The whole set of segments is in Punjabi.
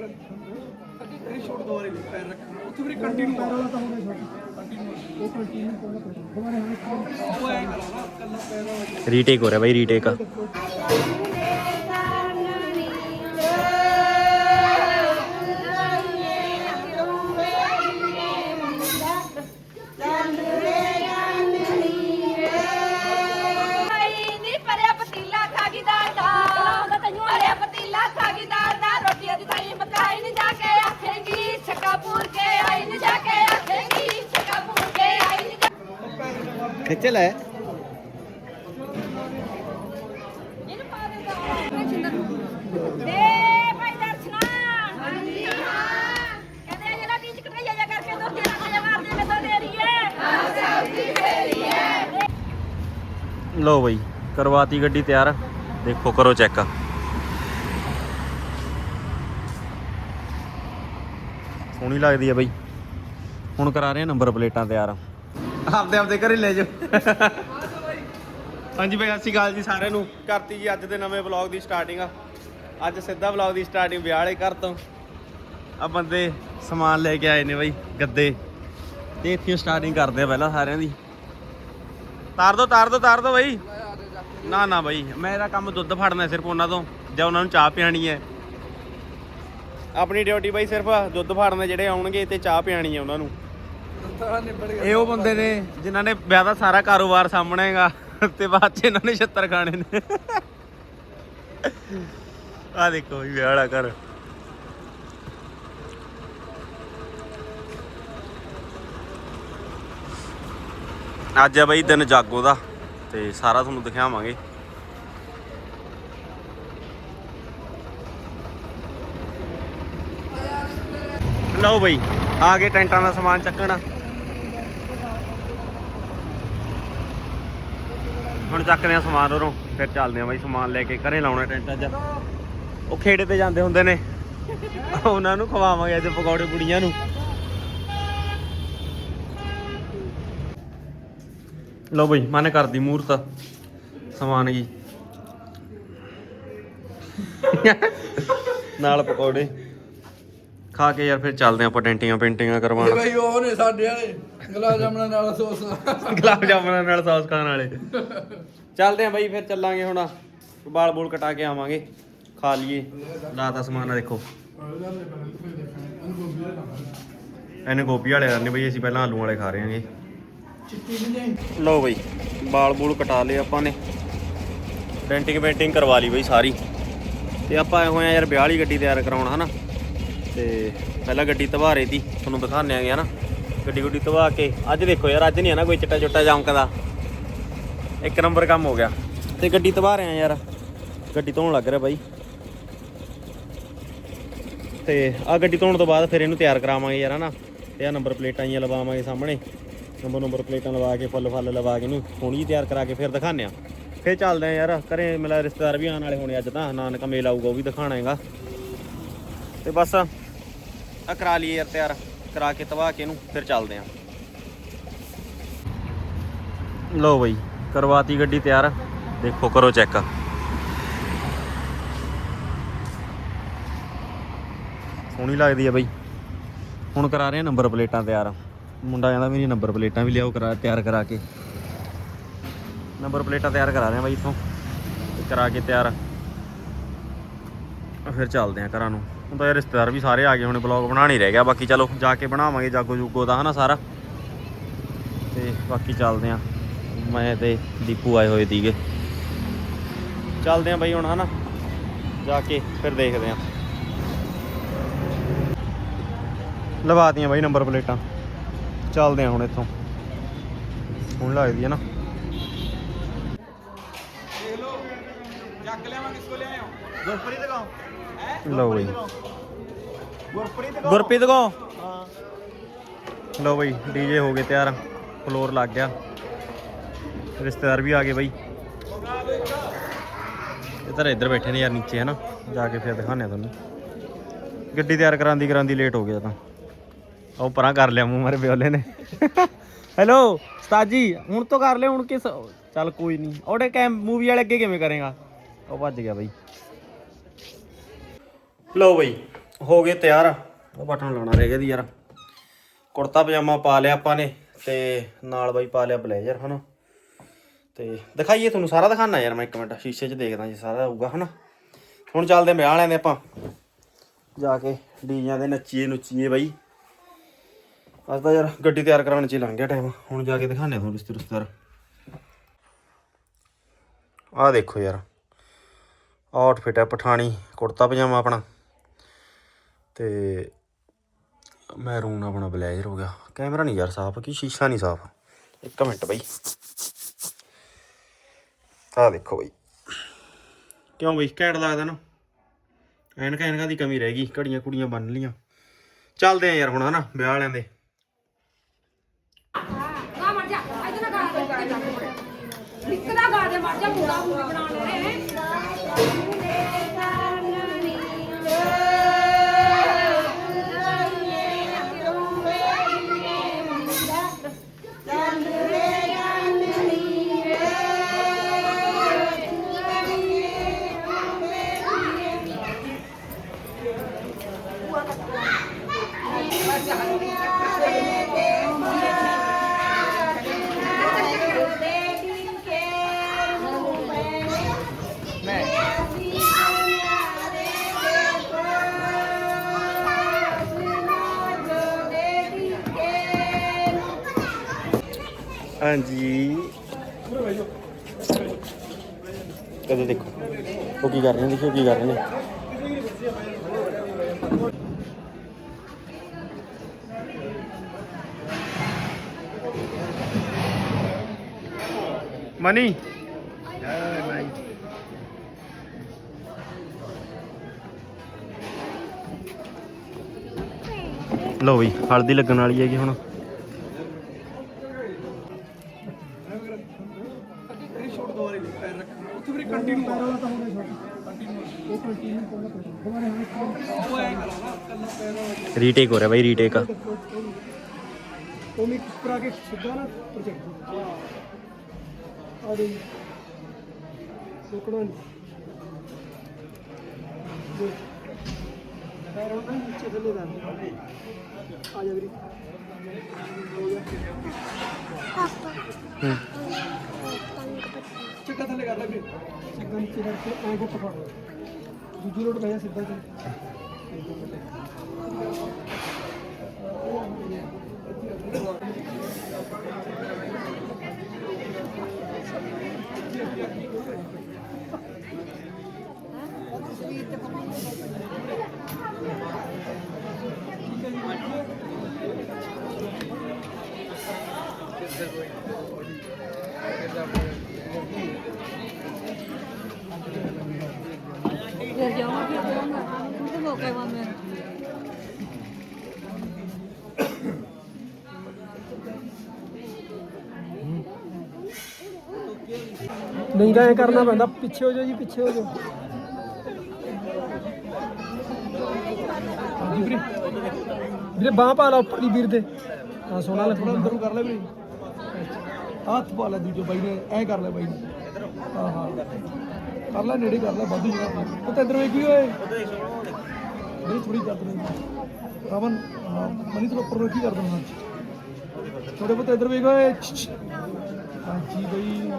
ਮਗਰ ਅੱਗੇ ਕਰੀ ਛੋੜ ਦੁਆਰੇ ਪੈਰ ਰੱਖਣਾ ਉੱਥੇ ਵੀ ਕੰਟੀਨਿਊ ਪੈਰ ਤਾਂ ਹੋਣਾ ਕੰਟੀਨਿਊ ਉਹ ਕੰਟੀਨਿਊ ਉਹ ਐ ਕਰਾਣਾ ਕੱਲਾ ਪੈਰ ਵਾਲਾ ਰੀਟੇਕ ਹੋ ਰਿਹਾ ਬਾਈ ਰੀਟੇਕ ਫੇਰੀ ਹੈ। ਲਓ ਬਾਈ ਕਰਵਾਤੀ ਗੱਡੀ ਤਿਆਰ। ਦੇਖੋ ਕਰੋ ਚੈੱਕ ਸੋਹਣੀ ਲੱਗਦੀ ਆ ਬਾਈ। ਹੁਣ ਕਰਾ ਰਹੇ ਆ ਨੰਬਰ ਪਲੇਟਾਂ ਤਿਆਰ। ਆਪਦੇ ਆਪਦੇ ਘਰੇ ਲੈ ਜਾਓ। ਹਾਂਜੀ ਬਾਈ ਸਤਿ ਸ਼੍ਰੀ ਅਕਾਲ ਜੀ ਸਾਰਿਆਂ ਨੂੰ। ਕਰਤੀ ਜੀ ਅੱਜ ਦੇ ਨਵੇਂ ਵਲੌਗ ਦੀ ਸਟਾਰਟਿੰਗ ਅੱਜ ਸਿੱਧਾ ਵਲੌਗ ਦੀ ਸਟਾਰਟਿੰਗ ਵਿਆਹ ਵਾਲੇ ਘਰ ਤੋਂ। ਆ ਬੰਦੇ ਸਮਾਨ ਲੈ ਕੇ ਆਏ ਨੇ ਬਾਈ ਗੱਦੇ। ਤੇ ਇੱਥੇ ਸਟਾਰਟਿੰਗ ਕਰਦੇ ਆ ਪਹਿਲਾਂ ਸਾਰਿਆਂ ਦੀ। ਤਾਰ ਦੋ ਤਾਰ ਦੋ ਤਾਰ ਦੋ ਬਾਈ। ਨਾ ਨਾ ਬਾਈ ਮੇਰਾ ਕੰਮ ਦੁੱਧ ਫੜਨਾ ਸਿਰਫ ਉਹਨਾਂ ਤੋਂ ਜਾਂ ਉਹਨਾਂ ਨੂੰ ਚਾਹ ਪਿਆਣੀ ਹੈ। ਆਪਣੀ ਡਿਊਟੀ ਬਾਈ ਸਿਰਫ ਦੁੱਧ ਫੜਨੇ ਜਿਹੜੇ ਆਉਣਗੇ ਤੇ ਚਾਹ ਪਿਆਣੀ ਹੈ ਉਹਨਾਂ ਨੂੰ। ਇਹ ਉਹ ਬੰਦੇ ਨੇ ਜਿਨ੍ਹਾਂ ਨੇ ਵਿਆਹ ਦਾ ਸਾਰਾ ਕਾਰੋਬਾਰ ਸਾਹਮਣੇ ਹੈਗਾ ਤੇ ਬਾਅਦ ਚ ਇਹਨਾਂ ਨੇ ਛੱਤਰ ਖਾਣੇ ਨੇ। ਆ ਦੇਖੋ ਵੀ ਵਿਆਹ ਵਾਲਾ ਘਰ। ਅੱਜ ਆ ਬਈ ਦਿਨ ਜਾਗੋ ਦਾ ਤੇ ਸਾਰਾ ਤੁਹਾਨੂੰ ਦਿਖਾਵਾਂਗੇ। ਲਓ ਬਈ। ਆ ਗਏ ਟੈਂਟਾਂ ਦਾ ਸਮਾਨ ਚੱਕਣ। ਹੁਣ ਚੱਕਦੇ ਆ ਸਮਾਨ ਉਰੋਂ, ਫਿਰ ਚੱਲਦੇ ਆ ਬਾਈ ਸਮਾਨ ਲੈ ਕੇ ਘਰੇ ਲਾਉਣਾ ਟੈਂਟਾਂ 'ਚ। ਉਹ ਖੇੜੇ ਤੇ ਜਾਂਦੇ ਹੁੰਦੇ ਨੇ। ਉਹਨਾਂ ਨੂੰ ਖਵਾਵਾਂਗੇ ਅੱਜ ਪਕੌੜੇ ਕੁੜੀਆਂ ਨੂੰ। ਲਓ ਬਈ, ਮਨ ਕਰਦੀ ਮੂਰਤ, ਸਮਾਨ ਜੀ। ਨਾਲ ਪਕੌੜੇ। ਖਾ ਕੇ ਯਾਰ ਫਿਰ ਚੱਲਦੇ ਆਪਾਂ ਟੈਂਟੀਆਂ ਪੇਂਟਿੰਗਾਂ ਕਰਵਾਉਣ। ਬਈ ਉਹ ਨੇ ਸਾਡੇ ਵਾਲੇ ਗੁਲਾਬ ਜਾਮਣਾ ਨਾਲ ਸੌਸ। ਗੁਲਾਬ ਜਾਮਨਾਂ ਨਾਲ ਸੌਸ ਖਾਣ ਵਾਲੇ। ਚੱਲਦੇ ਆ ਬਾਈ ਫਿਰ ਚੱਲਾਂਗੇ ਹੁਣ। ਬਾਲ ਬੋਲ ਕਟਾ ਕੇ ਆਵਾਂਗੇ। ਖਾ ਲਈਏ। ਲਾਤਾ ਸਮਾਨ ਆ ਦੇਖੋ। ਇਹਨੇ ਗੋਭੀ ਵਾਲੇ ਕਰਨੇ ਬਈ ਅਸੀਂ ਪਹਿਲਾਂ ਆਲੂ ਵਾਲੇ ਖਾ ਰਹੇ ਹਾਂਗੇ। ਲਓ ਬਈ ਬਾਲ ਬੂਲ ਕਟਾ ਲਏ ਆਪਾਂ ਨੇ। ਡੈਂਟਿੰਗ ਪੇਂਟਿੰਗ ਕਰਵਾ ਲਈ ਬਈ ਸਾਰੀ। ਤੇ ਆਪਾਂ ਆਏ ਹੋਏ ਆ ਯਾਰ ਵਿਆਹ ਵਾਲੀ ਗੱਡੀ ਤਿਆਰ ਕਰਾਉਣ ਹਨਾ? ਤੇ ਪਹਿਲਾਂ ਗੱਡੀ ਧਵਾ ਰਹੀ ਸੀ, ਤੁਹਾਨੂੰ ਦਿਖਾਣੇ ਆਗੇ ਹਨਾ। ਗੱਡੀ ਗੁੱਡੀ ਧਵਾ ਕੇ, ਅੱਜ ਦੇਖੋ ਯਾਰ, ਅੱਜ ਨਹੀਂ ਹੈ ਨਾ ਕੋਈ ਚਿੱਟਾ ਚੁੱਟਾ ਚਮਕਦਾ ਇੱਕ ਨੰਬਰ ਕੰਮ ਹੋ ਗਿਆ। ਤੇ ਗੱਡੀ ਧਵਾ ਰਹੇ ਆ ਯਾਰ। ਗੱਡੀ ਧੋਣ ਲੱਗ ਰਿਹਾ ਬਾਈ। ਤੇ ਆ ਗੱਡੀ ਧੋਣ ਤੋਂ ਬਾਅਦ ਫਿਰ ਇਹਨੂੰ ਤਿਆਰ ਕਰਾਵਾਂਗੇ ਯਾਰ ਹਨਾ। ਤੇ ਆ ਨੰਬਰ ਪਲੇਟਾਂ ਜੀਆਂ ਲਵਾਵਾਂਗੇ ਸਾਹਮਣੇ। ਨੰਬਰ ਨੰਬਰ ਪਲੇਟਾਂ ਲਵਾ ਕੇ, ਫੁੱਲ ਫੁੱਲ ਲਵਾ ਕੇ ਇਹਨੂੰ ਸੋਹਣੀ ਜਿਹੀ ਤਿਆਰ ਕਰਾ ਕੇ ਫਿਰ ਦਿਖਾਣੇ ਆ। ਫਿਰ ਚੱਲਦੇ ਆ ਯਾਰ, ਘਰੇ ਮੇਰਾ ਰਿਸ਼ਤੇਦਾਰ ਵੀ ਆਉਣ ਵਾਲੇ ਹੋਣੇ ਅੱਜ ਤਾਂ। ਨਾਨਕਾ ਮੇਲ ਆਊਗਾ, ਉਹ ਵੀ ਦਿਖਾਣਾ ਹੈਗਾ। ਤੇ ਬਸ ਆ ਕਰਾ ਲਈਏ ਯਾਰ ਤਿਆਰ, ਕਰਾ ਕੇ ਤਵਾ ਕੇ ਇਹਨੂੰ, ਫਿਰ ਚੱਲਦੇ ਆ ਲਓ ਬਈ, ਕਰਵਾਤੀ ਗੱਡੀ ਤਿਆਰ, ਦੇਖੋ ਕਰੋ ਚੈੱਕ ਸੋਹਣੀ ਲੱਗਦੀ ਆ ਬਈ। ਹੁਣ ਕਰਾ ਰਹੇ ਆ ਨੰਬਰ ਪਲੇਟਾਂ ਤਿਆਰ। ਮੁੰਡਾ ਕਹਿੰਦਾ ਮੇਰੀ ਨੰਬਰ ਪਲੇਟਾਂ ਵੀ ਲਿਆਓ ਕਰਾ, ਤਿਆਰ ਕਰਾ ਕੇ। ਨੰਬਰ ਪਲੇਟਾਂ ਤਿਆਰ ਕਰਾ ਰਹੇ ਆ ਬਾਈ ਇੱਥੋਂ। ਤੇ ਕਰਾ ਕੇ ਤਿਆਰ। ਫਿਰ ਚੱਲਦੇ ਆ ਘਰਾਂ ਨੂੰ। ਹੁਣ ਤਾਂ ਯਾਰ ਰਿਸ਼ਤੇਦਾਰ ਵੀ ਸਾਰੇ ਆ ਗਏ, ਹੁਣ ਬਲੌਗ ਬਣਾਉਣ ਹੀ ਰਹਿ ਗਿਆ, ਬਾਕੀ ਚਲੋ ਜਾ ਕੇ ਬਣਾਵਾਂਗੇ ਜਾਗੋ ਜੂਗੋ ਦਾ, ਹਨਾ ਸਾਰਾ। ਤੇ ਬਾਕੀ ਚੱਲਦੇ ਆ। ਮੈਂ ਤੇ ਦੀਪੂ ਆਏ ਹੋਏ ਦੀਗੇ। ਚੱਲਦੇ ਆ ਬਾਈ ਹੁਣ, ਹਨਾ। ਜਾ ਕੇ ਫਿਰ ਦੇਖਦੇ ਆ। ਲਵਾਤੀਆਂ ਬਾਈ ਨੰਬਰ ਪਲੇਟਾਂ। ਚੱਲਦੇ ਆ ਹੁਣ ਇੱਥੋਂ। ਹੁਣ ਲੱਗਦੀ ਹੈ ਨਾ ਚੱਕ ਲਿਆਵਾਂ ਕਿਸ ਕੋ ਲਿਆਇਓ ਗੁਰਪ੍ਰੀਤ ਕੋ ਲਓ ਬਈ। ਗੁਰਪ੍ਰੀਤ ਗੁਰਪ੍ਰੀਤ ਕੋ ਹਾਂ। ਲਓ ਬਈ ਡੀਜੇ ਹੋ ਗਏ ਤਿਆਰ। ਫਲੋਰ ਲੱਗ ਗਿਆ। ਰਿਸ਼ਤੇਦਾਰ ਵੀ ਆ ਗਏ ਬਈ। ਇਹ ਤਾਂ ਇੱਧਰ ਬੈਠੇ ਨੇ ਯਾਰ ਨੀਚੇ ਹਨਾ? ਜਾ ਕੇ ਫਿਰ ਦਿਖਾਉਂਦੇ ਆ ਤੁਹਾਨੂੰ। ਗੱਡੀ ਤਿਆਰ ਕਰਾਂਦੀ ਕਰਾਂਦੀ ਲੇਟ ਹੋ ਗਿਆ ਤਾਂ। ਉਹ ਪਰਾਂ ਕਰ ਲਿਆ ਮੂੰਹ ਮਾਰੇ ਬਿਓਲੇ ਨੇ। ਹੈਲੋ ਉਸਤਾਦ ਜੀ ਹੁਣ ਤੋਂ ਕਰ ਲਿਆ ਹੁਣ ਕਿਸ ਚੱਲ ਕੋਈ ਨਹੀਂ। ਉਹਦੇ ਕੈਮ ਮੂਵੀ ਵਾਲੇ ਅੱਗੇ ਕਿਵੇਂ ਕਰੇਗਾ? ਉਹ ਭੱਜ ਗਿਆ ਬਈ। ਲੋ ਬਈ, ਹੋ ਗਏ ਤਿਆਰ। ਉਹ ਬਟਨ ਲਾਉਣਾ ਰਹਿ ਗਿਆ ਦੀ ਯਾਰ। ਕੁੜਤਾ ਪਜਾਮਾ ਪਾ ਲਿਆ ਆਪਾਂ ਨੇ ਤੇ ਨਾਲ ਬਾਈ ਪਾ ਲਿਆ ਬਲੇਜ਼ਰ, ਹਨਾ। ਤੇ ਦਿਖਾਈਏ ਤੁਹਾਨੂੰ ਸਾਰਾ ਦਿਖਾਣਾ ਯਾਰ ਮੈਂ ਇੱਕ ਮਿੰਟ। ਸ਼ੀਸ਼ੇ 'ਚ ਦੇਖਦਾ ਜੀ, ਸਾਰਾ ਆਊਗਾ, ਹਨਾ। ਹੁਣ ਚੱਲਦੇ ਵਿਆਹ ਵਾਲਿਆਂ ਦੇ ਆਪਾਂ। ਜਾ ਕੇ ਡੀਜਾਂ ਦੇ ਨੱਚੀਏ ਨੁੱਚੀਏ ਬਾਈ। ਅੱਜ ਤਾਂ ਯਾਰ ਗੱਡੀ ਤਿਆਰ ਕਰਾਉਣ 'ਚ ਹੀ ਲੰਘ ਗਿਆ ਟਾਈਮ। ਹੁਣ ਜਾ ਕੇ ਦਿਖਾਣੇ ਤੁਹਾਨੂੰ ਰਿਸ਼ਤੇ ਰਿਸ਼ਤੇਦਾਰ ਆਹ ਦੇਖੋ ਯਾਰ। ਆਊਟਫਿਟ ਹੈ, ਪਠਾਣੀ, ਕੁੜਤਾ ਪਜਾਮਾ ਆਪਣਾ। ਤੇ ਮੈਰੂਨ ਆਪਣਾ ਬਲੇਜ਼ਰ ਹੋ ਗਿਆ। ਕੈਮਰਾ ਨਹੀਂ ਯਾਰ ਸਾਫ਼, ਕੀ ਸ਼ੀਸ਼ਾ ਨਹੀਂ ਸਾਫ਼। ਇੱਕ ਮਿੰਟ ਬਈ। ਆਹ ਦੇਖੋ ਬਈ। ਕਿਉਂ ਬਈ? ਘੈਂਟ ਲੱਗਦਾ ਨਾ। ਐਨਕਾਂ ਐਨਕਾਂ ਦੀ ਕਮੀ ਰਹਿ ਗਈ। ਘੜੀਆਂ ਕੁੜੀਆਂ ਬੰਨ ਲੀਆਂ। ਚੱਲਦੇ ਆ ਯਾਰ ਹੁਣ, ਹਨਾ? ਵਿਆਹ ਵਾਲਿਆਂ ਦੇ। Thank you. ਹਾਂਜੀ। ਕਦੇ ਦੇਖੋ। ਉਹ ਕੀ ਕਰ ਰਹੇ ਨੇ? ਦੇਖੋ ਕੀ ਕਰ ਰਹੇ ਨੇ। ਮਨੀ। ਲੋ ਵੀ ਹਲਦੀ ਲੱਗਣ ਵਾਲੀ ਹੈਗੀ ਹੁਣ ਕਦੀ ਸ਼ੋਟ ਦੁਆਰੇ ਵੀ ਪੈਰ ਰੱਖਣਾ ਉੱਥੇ ਵੀ ਕੰਟੀਨਿਊ ਪੈਰਾਂ ਤਾਂ ਹੋਣਾ ਸ਼ੋਟ ਕੰਟੀਨਿਊ ਉਹ ਕੰਟੀਨਿਊ ਪਹਿਲਾਂ ਕਰੋ ਦੁਬਾਰਾ ਹਾਂ ਉਹ ਐ ਕਰਾਣਾ ਕੱਲਾ ਪੈਰਾਂ ਵਿੱਚ ਰੀਟੇਕ ਹੋ ਰਿਹਾ ਬਾਈ ਰੀਟੇਕ ਉਹ ਮਿਕਸ ਕਰਾ ਕੇ ਸਿੱਧਾ ਨਾ ਪ੍ਰੋਜੈਕਟ ਆ ਦੇ ਰੁਕਣਾ ਨਹੀਂ ਦੇਖ। ਪੈਰ ਹੁੰਦਾ ਨੀਚੇ ਥੱਲੇ ਦਾ ਆ ਜਾ ਵੀਰੇ ਹੂੰ। ਚੱਕਾ ਥੱਲੇ ਕਰ ਲੈ ਵੀਰੇ। ਚੱਕਾ ਨੀਚੇ ਕਰਕੇ ਐਂ ਗੁੱਟ ਫੜ। ਦੂਜੀ ਲੋਟ ਪਿਆ ਸਿੱਧਾ ਤੇ। Thank you. ਨਹੀਂ ਤਾਂ ਇਹ ਕਰਨਾ ਪੈਂਦਾ, ਪਿੱਛੇ ਹੋ ਜਾਓ ਜੀ, ਪਿੱਛੇ ਹੋ ਜਾਓ। ਹਾਂਜੀ ਵੀਰੇ। ਵੀਰੇ ਬਾਹ ਪਾ ਲਾ ਉੱਪਰ ਦੀ ਵੀਰ ਦੇ। ਹਾਂ ਸੋਨਾ ਲੈ ਥੋੜਾ ਕਰ ਲੈ ਵੀਰੇ। ਹੱਥ ਪਾ ਲੈ ਦੂਜੇ ਬਾਈ ਨੇ, ਐ ਕਰ ਲੈ ਬਾਈ ਨੇ। ਹਾਂ ਹਾਂ। ਕਰ ਲੈ, ਨੇੜੇ ਕਰ ਲੈ, ਵਾਧੂ ਜਗ੍ਹਾ ਉਹ ਤਾਂ ਇੱਧਰ ਵੇਖੀ ਓਏ। ਨਹੀਂ ਥੋੜੀ ਕਰ ਦੇ ਰਵਨ ਹਾਂ, ਮਨੀ ਤੋਂ ਉੱਪਰ ਕੀ ਕਰ ਦੇਣਾ ਥੋੜੇ ਬਹੁਤ ਇੱਧਰ ਵੇਖ ਓਏ। ਹਾਂਜੀ ਬਈ।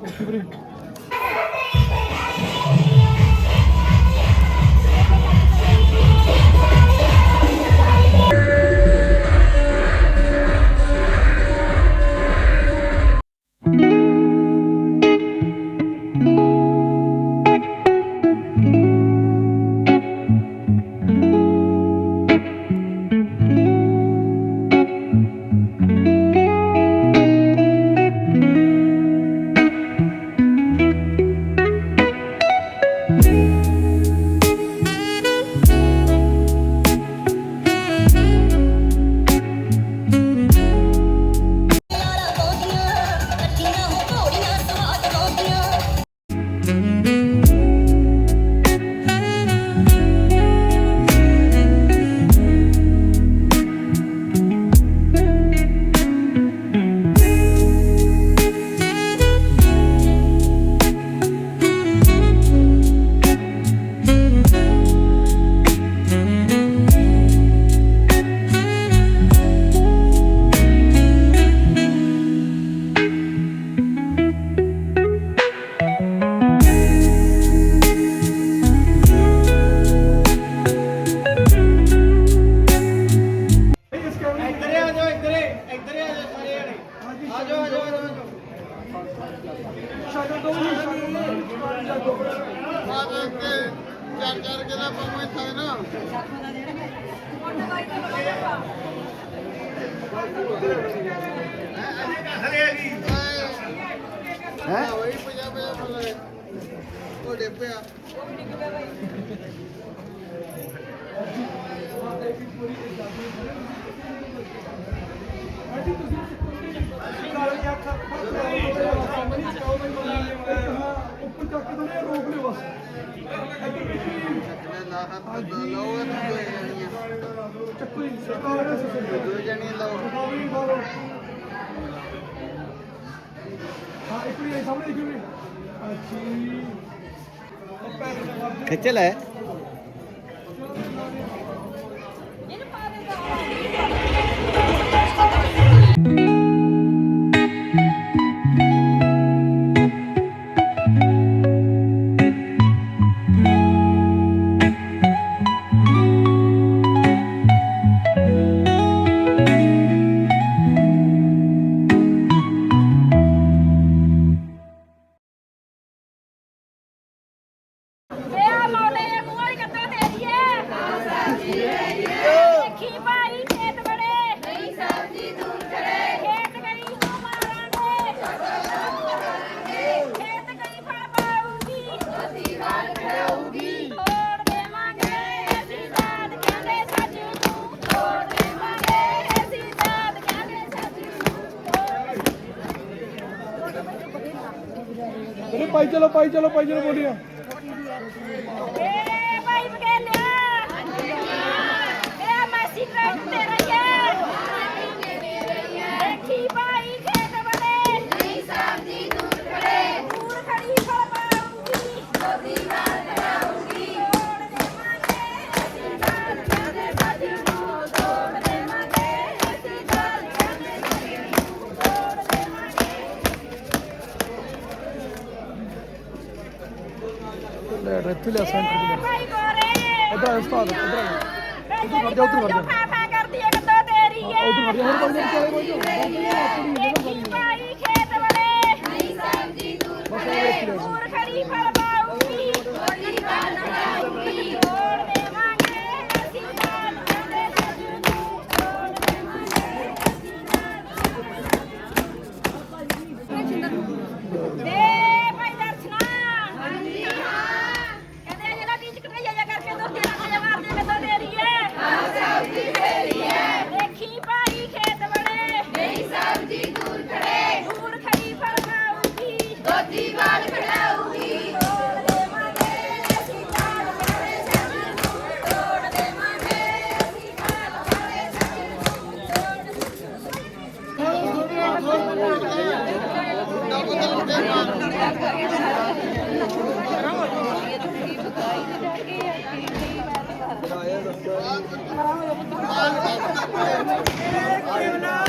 ਓਕੇ ਵੀਰੇ चार चार गेला पण थाय ना वही पैसा पैसा बोल रहे तो डेपया पूरी ਆਹ ਲਓ ਇਹ ਦੋ ਜਣੀਆਂ ਚੱਕੂ ਸਰਕਾਰ ਦੋ ਜਣੀਆਂ ਲਓ ਹਾਂ, ਇੱਕ ਵੀ ਸਾਹਮਣੇ ਇੱਕ ਵੀ ਅੱਛੀ ਖਿੱਚ ਲੈ। पाहिजे पाहिजे पाहिजे बोलूया. Thank you.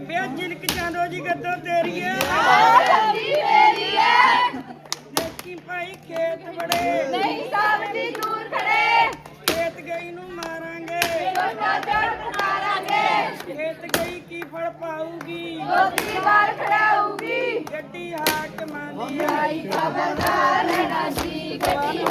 ਬੇ ਜਿਲਕ ਚਾਂਦੋ ਜੀ ਗੱਦੋ ਤੇਰੀ ਹੈ ਸਾਡੀ ਮੇਰੀ ਹੈ ਦੇਖੀ ਭਾਈ ਖੇਤ ਬੜੇ ਨਹੀਂ ਸਾਬ ਦੀ ਦੂਰ ਖੜੇ ਖੇਤ ਗਈ ਨੂੰ ਮਾਰਾਂਗੇ ਲੋਟਾ ਚੜ ਮਾਰਾਂਗੇ ਖੇਤ ਗਈ ਕੀ ਫਲ ਪਾਊਗੀ? ਲੋਕੀ ਵਾਰ ਖੜਾਊਗੀ ਗੱਡੀ ਹਾਕ ਮੰਦੀ ਆਈ ਖਬਰਦਾਰ ਰਹਿਣਾ ਸੀ ਗੱਡੀ